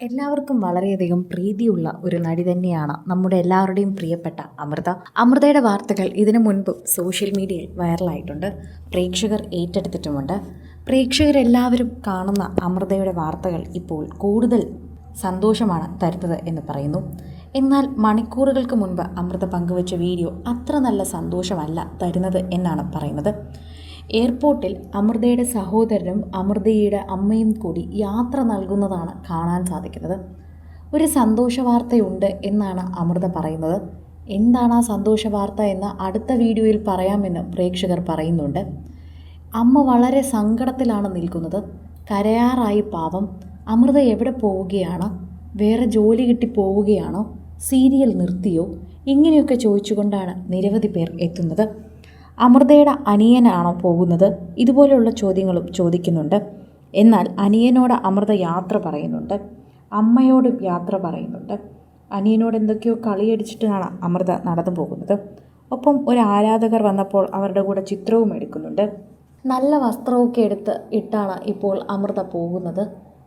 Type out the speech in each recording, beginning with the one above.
എല്ലാവർക്കും വളരെയധികം പ്രീതിയുള്ള ഒരു നടി തന്നെയാണ് നമ്മുടെ എല്ലാവരുടെയും പ്രിയപ്പെട്ട അമൃത. അമൃതയുടെ വാർത്തകൾ ഇതിനു മുൻപ് സോഷ്യൽ മീഡിയയിൽ വൈറലായിട്ടുണ്ട്. പ്രേക്ഷകർ ഏറ്റെടുത്തിട്ടുമുണ്ട്. പ്രേക്ഷകരെല്ലാവരും കാണുന്ന അമൃതയുടെ വാർത്തകൾ ഇപ്പോൾ കൂടുതൽ സന്തോഷമാണ് തരുന്നത് എന്ന് പറയുന്നു. എന്നാൽ മണിക്കൂറുകൾക്ക് മുൻപ് അമൃത പങ്കുവച്ച വീഡിയോ അത്ര നല്ല സന്തോഷമല്ല തരുന്നത് എന്നാണ് പറയുന്നത്. എയർപോർട്ടിൽ അമൃതയുടെ സഹോദരനും അമൃതയുടെ അമ്മയും കൂടി യാത്ര നൽകുന്നതാണ് കാണാൻ സാധിക്കുന്നത്. ഒരു സന്തോഷ വാർത്തയുണ്ട് എന്നാണ് അമൃത പറയുന്നത്. എന്താണ് ആ സന്തോഷ വാർത്ത എന്ന് അടുത്ത വീഡിയോയിൽ പറയാമെന്ന് പ്രേക്ഷകർ പറയുന്നുണ്ട്. അമ്മ വളരെ സങ്കടത്തിലാണ് നിൽക്കുന്നത്. കരയാറായി പാവം. അമൃത എവിടെ പോവുകയാണ്? വേറെ ജോലി കിട്ടി പോവുകയാണോ? സീരിയൽ നിർത്തിയോ? ഇങ്ങനെയൊക്കെ ചോദിച്ചുകൊണ്ടാണ് നിരവധി പേർ എത്തുന്നത്. അമൃതയുടെ അനിയനാണോ പോകുന്നത്? ഇതുപോലെയുള്ള ചോദ്യങ്ങളും ചോദിക്കുന്നുണ്ട്. എന്നാൽ അനിയനോട് അമൃത യാത്ര പറയുന്നുണ്ട്. അമ്മയോടും യാത്ര പറയുന്നുണ്ട്. അനിയനോട് എന്തൊക്കെയോ കളിയടിച്ചിട്ടാണ് അമൃത നടന്നു പോകുന്നത്. ഒപ്പം ഒരു ആരാധകർ വന്നപ്പോൾ അവരുടെ കൂടെ ചിത്രവും എടുക്കുന്നുണ്ട്. നല്ല വസ്ത്രമൊക്കെ എടുത്ത് ഇട്ടാണ് ഇപ്പോൾ അമൃത പോകുന്നത്.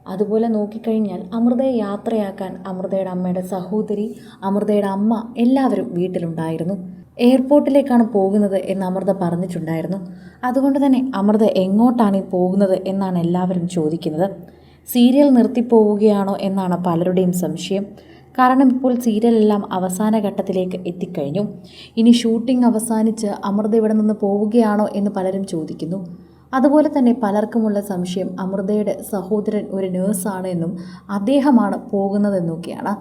അതുപോലെ നോക്കിക്കഴിഞ്ഞാൽ അമൃതയെ യാത്രയാക്കാൻ അമൃതയുടെ അമ്മയുടെ സഹോദരി അമൃതയുടെ അമ്മ എല്ലാവരും വീട്ടിലുണ്ടായിരുന്നു. എയർപോർട്ടിലേക്കാണ് പോകുന്നത് എന്ന് അമൃത പറഞ്ഞിട്ടുണ്ടായിരുന്നു. അതുകൊണ്ട് തന്നെ അമൃത എങ്ങോട്ടാണ് ഈ പോകുന്നത് എന്നാണ് എല്ലാവരും ചോദിക്കുന്നത്. സീരിയൽ നിർത്തിപ്പോവുകയാണോ എന്നാണ് പലരുടെയും സംശയം. കാരണം ഇപ്പോൾ സീരിയലെല്ലാം അവസാന ഘട്ടത്തിലേക്ക് എത്തിക്കഴിഞ്ഞു. ഇനി ഷൂട്ടിംഗ് അവസാനിച്ച് അമൃത ഇവിടെ നിന്ന് പോവുകയാണോ എന്ന് പലരും ചോദിക്കുന്നു. അതുപോലെ തന്നെ പലർക്കുമുള്ള സംശയം അമൃതയുടെ സഹോദരൻ ഒരു നേഴ്സാണ് എന്നും അദ്ദേഹമാണ് പോകുന്നതെന്നൊക്കെയാണ്.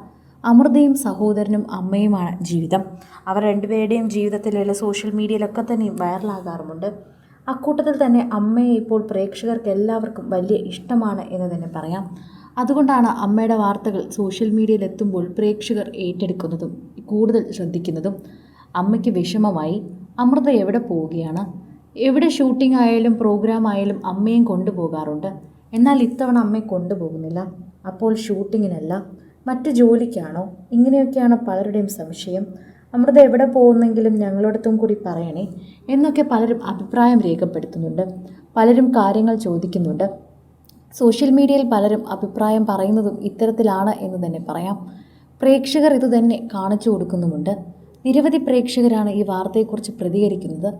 അമൃതയും സഹോദരനും അമ്മയുമാണ് ജീവിതം. അവർ രണ്ടുപേരുടെയും ജീവിതത്തിലുള്ള സോഷ്യൽ മീഡിയയിലൊക്കെ തന്നെ വൈറലാകാറുമുണ്ട് അക്കൂട്ടത്തിൽ തന്നെ അമ്മയെ ഇപ്പോൾ പ്രേക്ഷകർക്ക് എല്ലാവർക്കും വലിയ ഇഷ്ടമാണ് എന്ന് തന്നെ പറയാം. അതുകൊണ്ടാണ് അമ്മയുടെ വാർത്തകൾ സോഷ്യൽ മീഡിയയിൽ എത്തുമ്പോൾ പ്രേക്ഷകർ ഏറ്റെടുക്കുന്നതും കൂടുതൽ ശ്രദ്ധിക്കുന്നതും. അമ്മയ്ക്ക് വിഷമമായി അമൃത എവിടെ പോവുകയാണ്? എവിടെ ഷൂട്ടിംഗ് ആയാലും പ്രോഗ്രാം ആയാലും അമ്മയും കൊണ്ടുപോകാറുണ്ട്. എന്നാൽ ഇത്തവണ അമ്മയെ കൊണ്ടുപോകുന്നില്ല. അപ്പോൾ ഷൂട്ടിങ്ങിനല്ല മറ്റ് ജോലിക്കാണോ? ഇങ്ങനെയൊക്കെയാണ് പലരുടെയും സംശയം. അമൃത എവിടെ പോകുന്നെങ്കിലും ഞങ്ങളോടത്തും കൂടി പറയണേ എന്നൊക്കെ പലരും അഭിപ്രായം രേഖപ്പെടുത്തുന്നുണ്ട്. പലരും കാര്യങ്ങൾ ചോദിക്കുന്നുണ്ട്. സോഷ്യൽ മീഡിയയിൽ പലരും അഭിപ്രായം പറയുന്നതും ഇത്തരത്തിലാണ് എന്ന് തന്നെ പറയാം. പ്രേക്ഷകർ ഇതുതന്നെ കാണിച്ചു കൊടുക്കുന്നുമുണ്ട്. നിരവധി പ്രേക്ഷകരാണ് ഈ വാർത്തയെക്കുറിച്ച് പ്രതികരിക്കുന്നത്.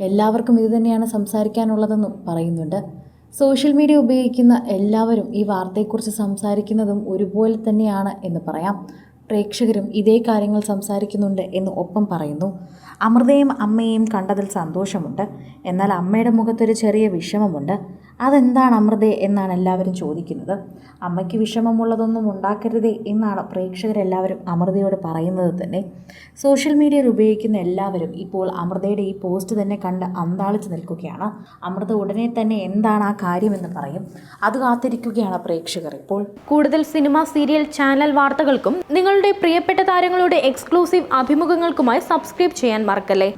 എല്ലാവർക്കും ഇതുതന്നെയാണ് സംസാരിക്കാനുള്ളതെന്നും പറയുന്നുണ്ട്. സോഷ്യൽ മീഡിയ ഉപയോഗിക്കുന്ന എല്ലാവരും ഈ വാർത്തയെക്കുറിച്ച് സംസാരിക്കുന്നതും ഒരുപോലെ തന്നെയാണ് എന്ന് പറയാം. പ്രേക്ഷകരും ഇതേ കാര്യങ്ങൾ സംസാരിക്കുന്നുണ്ട് എന്ന് ഒപ്പം പറയുന്നു. അമൃതയും അമ്മയെയും കണ്ടതിൽ സന്തോഷമുണ്ട്. എന്നാൽ അമ്മയുടെ മുഖത്തൊരു ചെറിയ വിഷമമുണ്ട്. അതെന്താണ് അമൃതേ എന്നാണ് എല്ലാവരും ചോദിക്കുന്നത്. അമ്മയ്ക്ക് വിഷമമുള്ളതൊന്നും ഉണ്ടാക്കരുതേ എന്നാണ് പ്രേക്ഷകരെല്ലാവരും അമൃതയോട് പറയുന്നത് തന്നെ. സോഷ്യൽ മീഡിയയിൽ ഉപയോഗിക്കുന്ന എല്ലാവരും ഇപ്പോൾ അമൃതയുടെ ഈ പോസ്റ്റ് തന്നെ കണ്ട് അന്താളിച്ച് നിൽക്കുകയാണ്. അമൃത ഉടനെ തന്നെ എന്താണ് ആ കാര്യമെന്ന് പറയും. അത് കാത്തിരിക്കുകയാണ് പ്രേക്ഷകർ ഇപ്പോൾ. കൂടുതൽ സിനിമ സീരിയൽ ചാനൽ വാർത്തകൾക്കും നിങ്ങളുടെ പ്രിയപ്പെട്ട താരങ്ങളുടെ എക്സ്ക്ലൂസീവ് അഭിമുഖങ്ങൾക്കുമായി സബ്സ്ക്രൈബ് ചെയ്യാൻ മറക്കല്ലേ?